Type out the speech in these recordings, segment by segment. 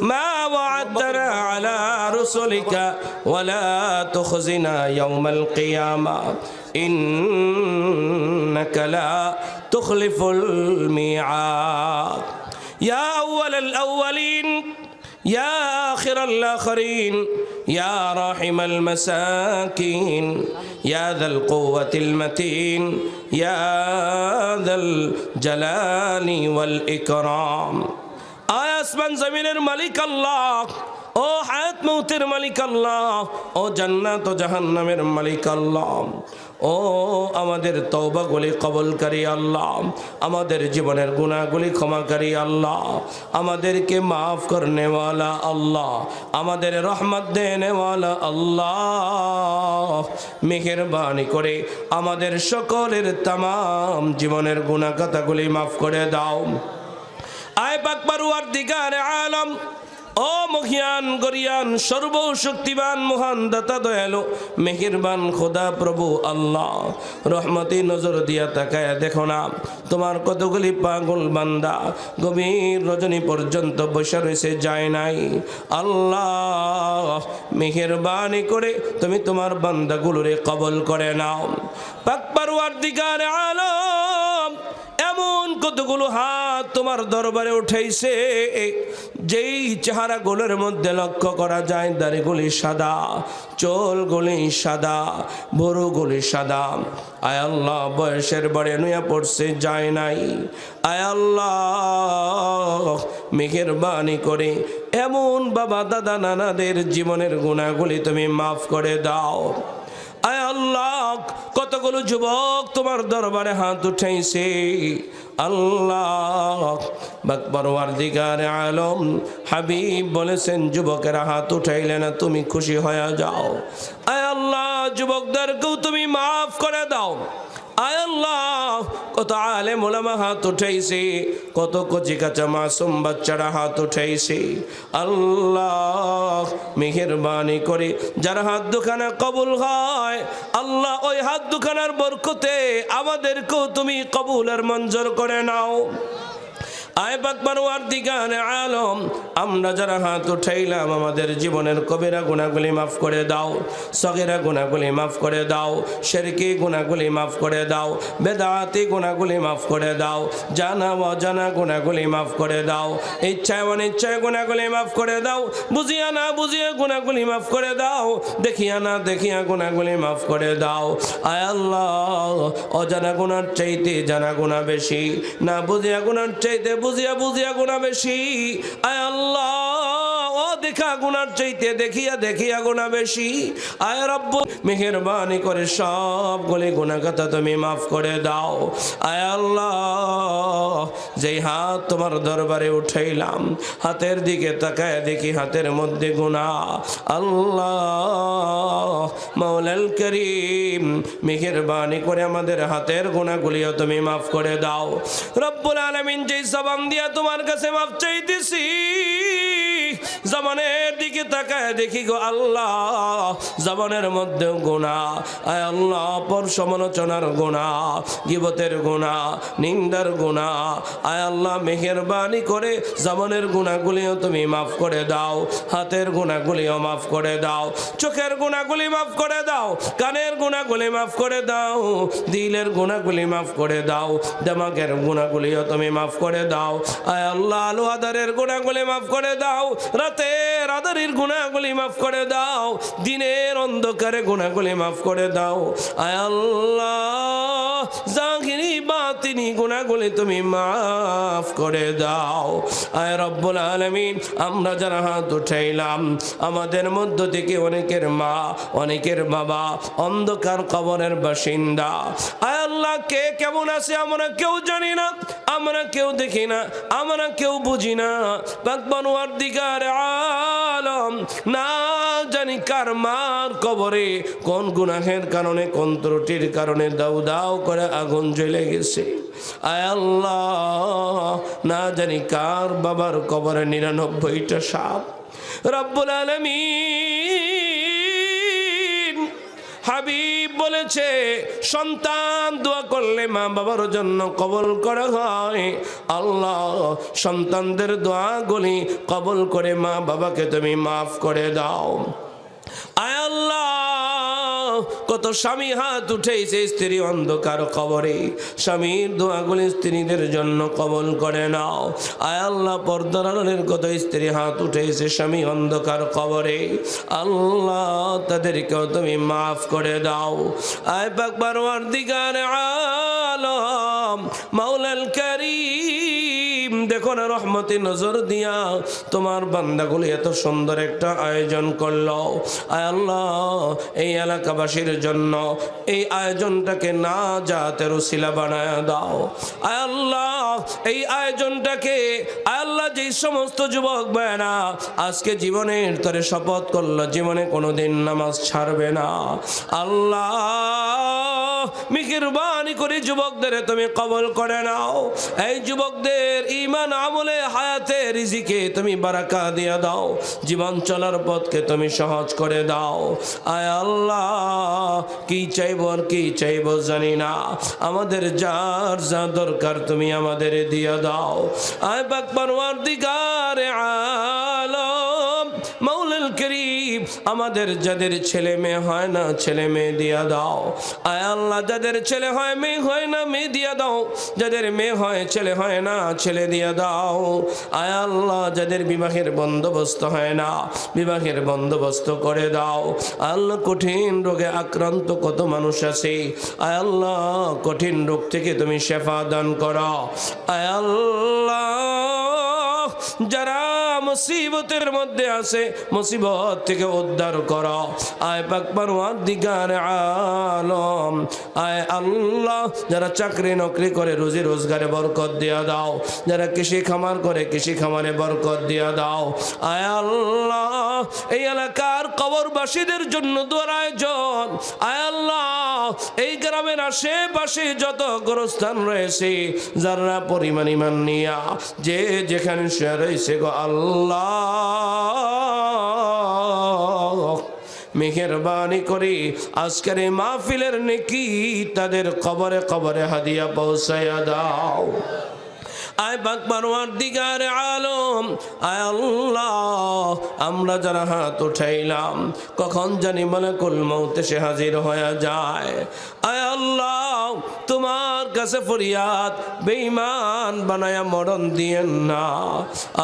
ما وعدتنا على رسلك ولا تخزنا يوم القيامة. إنك لا تخلف الميعاد. يا أول الأولين يا آخر الآخرين يا راحم المساكين يا ذا القوة المتين يا ذا الجلال والإكرام. আসমান জমিনের মালিক আল্লাহ। ও হায়াত মৌতের মালিক আল্লাহ। ও জান্নাত ও জাহান্নামের মালিক আল্লাহ। ও আমাদের তওবাগুলি কবলকারী আল্লাহ। আমাদের জীবনের গুণাগুলি ক্ষমাকারী আল্লাহ। আমাদেরকে মাফ করনেওয়ালা আল্লাহ। আমাদের রহমত দেনেওয়ালা আল্লাহ। মেহেরবানি করে আমাদের সকলের তাম জীবনের গুণাগাতাগুলি মাফ করে দাও। আয় বাকবারুয়ার দিগারে আলম। ও মহিয়ান, গরিয়ান সর্বশক্তিবান মহান দাতা দয়ালু, মেহেরবান খোদা প্রভু আল্লাহ। রহমতি নজর দিয়া তাকায় দেখো না, তোমার কতগুলি পাগল বান্দা, গভীর রজনী পর্যন্ত বসে রয়েছে, যায় নাই। আল্লাহ, মেহেরবানি করে তুমি তোমার বান্দাগুলোরে কবল করে নাও। পাকবারুয়ার দিগার আলম। এমন কতগুলো হাত তোমার দরবারে উঠেছে যেই চেহারা গোলের মধ্যে লক্ষ্য করা যায়, দাড়িগুলি সাদা, চোলগুলি সাদা, ভরুগুলি সাদা। আয় আল্লাহ, বয়সের বড়ে নুয়া পড়ছে, যায় নাই। আয় আল্লাহ, মেহেরবানি করে এমন বাবা, দাদা, নানাদের জীবনের গুণাগুলি তুমি মাফ করে দাও। আয় আল্লাহ, কতগুলো যুবক তোমার দরবারে হাত উঠাইছে। আল্লাহ বাকবরওয়ার দিগার আলম হাবিব বলেছেন, যুবকেরা হাত উঠাইলে না তুমি খুশি হয়ে যাও। আয় আল্লাহ, যুবকদেরকেও তুমি মাফ করে দাও। আল্লাহ, কত আলে মোলামা হাত উঠাইছে, কত কচি কাঁচা মাসুম বাচ্চারা হাত উঠাইছে। আল্লাহ, মেহরবানি করে যার হাত দুখানা কবুল হয়, আল্লাহ ওই হাত দুখানার বরকতে আমাদেরকেও তুমি কবুলের মঞ্জুর করে নাও। আয় বাকবার ওয়ার দিগানে আলম, আমরা যারা হাত উঠাইলাম, আমাদের জীবনের কবিরা গুণাগুলি মাফ করে দাও, সগেরা গুণাগুলি মাফ করে দাও, শেরকি গুণাগুলি মাফ করে দাও, বেদাতি গুণাগুলি মাফ করে দাও, জানা অজানা গুণাগুলি মাফ করে দাও, ইচ্ছায় অনিচ্ছায় গুণাগুলি মাফ করে দাও, বুঝিয়া না বুঝিয়া গুণাগুলি মাফ করে দাও, দেখিয়া না দেখিয়া গুণাগুলি মাফ করে দাও। আয় আল্লাহ, অজানা গুণার চাইতে জানা গুণা বেশি, না বুঝিয়া গুণার চাইতে বুঝিয়া বুঝিয়া গুণা বেশি। আয় আল্লাহ। দেখা গুণার চাইতে দেখিয়া দেখিয়া গুণা বেশি। আয় রব্ব, মেহেরবানি করে সব গলে সবগুলি গুণাগাতা তুমি মাফ করে দাও। আয় আল্লাহ, যেই হাত তোমার দরবারে উঠাইলাম, হাতের দিকে তাকায় দেখি হাতের মধ্যে গুণা আল্লাহ মৌলাল করিম, মেহেরবানি করে আমাদের হাতের গুণাগুলিও তুমি মাফ করে দাও। রব্বুল আলমিন যেই জবান দিয়া তোমার কাছে মাফ চাইতেছি জবানের দিকে তাকায় দেখি গো আল্লাহ জবানের মধ্যে গুণা আয় আল্লাহ, পর সমালোচনার গুণা গিবতের গুণা নিন্দার গুণা আয় আল্লাহ, মেহেরবানি করে জবানের গুণাগুলিও তুমি মাফ করে দাও, হাতের গুণাগুলিও মাফ করে দাও, চোখের গুণাগুলি মাফ করে দাও, কানের গুণাগুলি মাফ করে দাও, দিলের গুণাগুলি মাফ করে দাও, দেমাগের গুণাগুলিও তুমি মাফ করে দাও। আয় আল্লাহ আলু আদারের গুণাগুলি মাফ করে দাও রাতের আদারির গুণাগুলি মাফ করে দাও, দিনের অন্ধকারে গুণাগুলি মাফ করে দাও। আয় আল্লাহ জাহিরি বাতিনি গুণাগুলি তুমি মাফ করে দাও। আয় রব্বুল আলমিন, আমরা যারা হাত উঠাইলাম, আমাদের মধ্য থেকে অনেকের মা, অনেকের বাবা, অন্ধকার কবরের বাসিন্দা। আয় আল্লাহ, কে কেমন আছে আমরা কেউ জানি না, আমরা কেউ দেখি না, আমরা কেউ বুঝি না। বাকবানুয়ার দিগার আলম, না কার মার কবরে কোন গুনাহের কারণে, কোন ত্রুটির কারণে দাউ দাউ করে আগুন জ্বলে গেছে? আয় আল্লাহ, না জানি কার বাবার কবরে নিরানব্বইটা সাপ। রব্বুল আলমিন হাবিব বলেছে, সন্তান দোয়া করলে মা বাবার জন্য কবল করা হয়। আল্লাহ সন্তানদের দোয়াগুলি কবল করে মা বাবাকে তুমি মাফ করে দাও। কত স্বামী হাত উঠেছে স্ত্রী অন্ধকার কবরে। স্বামীর দোয়াগুলি স্ত্রীদের জন্য কবল করে নাও। আয় আল্লাহ পর্দারের কত স্ত্রী হাত উঠেছে স্বামী অন্ধকার কবরে। আল্লাহ, তাদেরকেও তুমি মাফ করে দাও। আয় পাকবার দিগার আলম, মাওলাল করিম। দেখো না রহমতি নজর দিয়া তোমার বান্দাগুলি এত সুন্দর একটা আয়োজন করল। আয় আল্লাহ, এই এলাকাবাসীর জন্য এই আয়োজনটাকে না জাতের শিলা বানায় দাও। আয় আল্লাহ, এই আয়োজনটাকে, আয় আল্লাহ, যেই সমস্ত যুবক বেড়া আজকে জীবনের তরে শপথ করল, জীবনে কোনোদিন নামাজ ছাড়বে না। আল্লাহ মিহিরবানি করে যুবকদের তুমি কবল করে নাও। এই যুবকদের ইমান আমলে হায়াতে রিজিকে তুমি বারাকা দিয়া দাও। জীবন চলার পথকে তুমি সহজ করে দাও। আয় আল্লাহ, কি চাইব আর কি চাইব জানি না। আমাদের যার যা দরকার তুমি আমাদের দিয়া দাও। আয় পাক পারওয়ার দিগার করিম আমাদের যাদের ছেলে মেয়ে হয় না, ছেলে মেয়ে দিয়া দাও। আয় আল্লাহ, যাদের ছেলে হয় মেয়ে হয় না, মেয়ে দিয়া দাও। যাদের মেয়ে হয়, ছেলে হয় না, ছেলে দিয়া দাও। আয় আল্লাহ, যাদের বিবাহের বন্দোবস্ত হয় না, বিবাহের বন্দোবস্ত করে দাও। আল্লাহ, কঠিন রোগে আক্রান্ত কত মানুষ আছে। আয় আল্লাহ, কঠিন রোগ থেকে তুমি শেফা দান করো। আয় আল্লাহ, যারা মুসিবতের মধ্যে আছে, মুসিবত থেকে উদ্ধার করো। আয় পাকবার দিগার আলম। আয় আল্লাহ, যারা চাকরি নকরি করে রুজি রোজগারে বরকত দিয়া দাও। যারা কৃষি খামার করে কৃষি খামারে বরকত দিয়া দাও। আয় আল্লাহ, এই এলাকার কবরবাসীদের জন্য দোয়ার আয়োজন। আয় আল্লাহ, এই গ্রামের আশেপাশে যত গোরস্থান রয়েছে, যারা পরিমাণ ইমান নিয়া, যে যেখানে শুয়ে রয়েছে গো আল্লাহ। মেহরবানি করি আজকের মাহফিলের নেকি তাদের কবরে কবরে হাদিয়া পৌঁছাইয়া দাও। আয় বাকবারওয়ার দিগার আলম, আয় আল্লাহ, আমরা যারা হাত উঠাইলাম, কখন জানি মনে কুল মৌতে সে হাজির হয়ে যায়। আয় আল্লাহ, তোমার কাছে ফরিয়াদ, বেঈমান বানায়া মরণ দিয়েন না।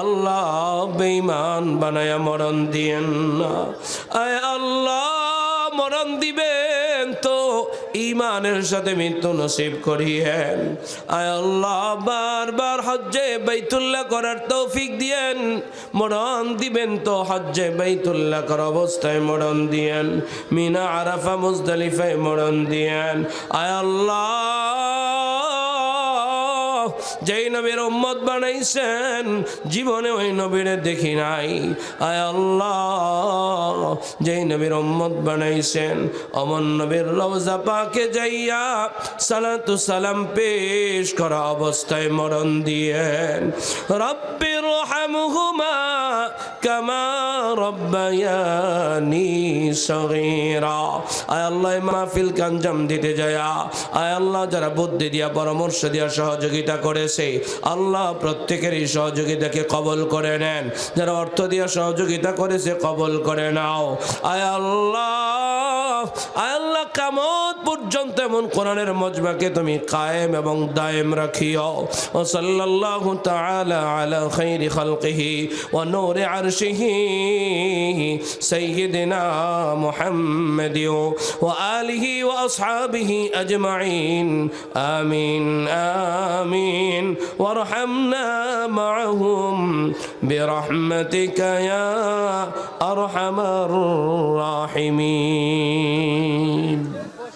আল্লাহ বেঈমান বানায়া মরণ দিয়েন না। আয় আল্লাহ, মরণ দিবেন তো ইমানের সাথে মৃত্যু নসিব করিয়েন। আয় আল্লাহ, বারবার হজ্জে বাইতুল্লাহ করার তৌফিক দিয়েন। মরণ দিবেন তো, হজ্জে বাইতুল্লাহ কর অবস্থায় মরণ দিয়েন। মিনা আরাফা মুজদালিফায় মরণ দিয়েন। আয় আল্লাহ বানাইছেন। জীবনে ওই নবীরে দেখি নাই। আয় আল্লাহ, যেই নবীর উম্মত বানাইছেন, অমন নবীর রওজা পাকে যাইয়া সালাতু সালাম পেশ করা অবস্থায় মরণ দিয়েন। রব্বির রহমহুমা কামা রব্বায়ানি সগীরা। আয় আল্লাহ মাহফিল কাঞ্জাম দিতে যায়া। আয় আল্লাহ, যারা বুদ্ধি দিয়া, পরামর্শ দিয়া সহযোগিতা করেছে, আল্লাহ প্রত্যেকেরই সহযোগিতাকে কবল করে নেন। যারা অর্থ দিয়া সহযোগিতা করেছে, কবল করে নাও। আয় আল্লাহ আল্লাহ কামত পর্যন্ত এমন কোরআনের মজবাকে তুমি কায়েম এবং দায়েম রাখিও ও সাল্লাল্লাহু তাআলা আলা খাইরি খালকিহি ওয়া নূরি আরশিহি সাইয়্যিদিনা মুহাম্মাদ ওয়া আলিহি ওয়া আসহাবিহি আজমাইন আমিন আমিন وارحمنا معهم برحمتك يا ارحم الراحمين الرحيم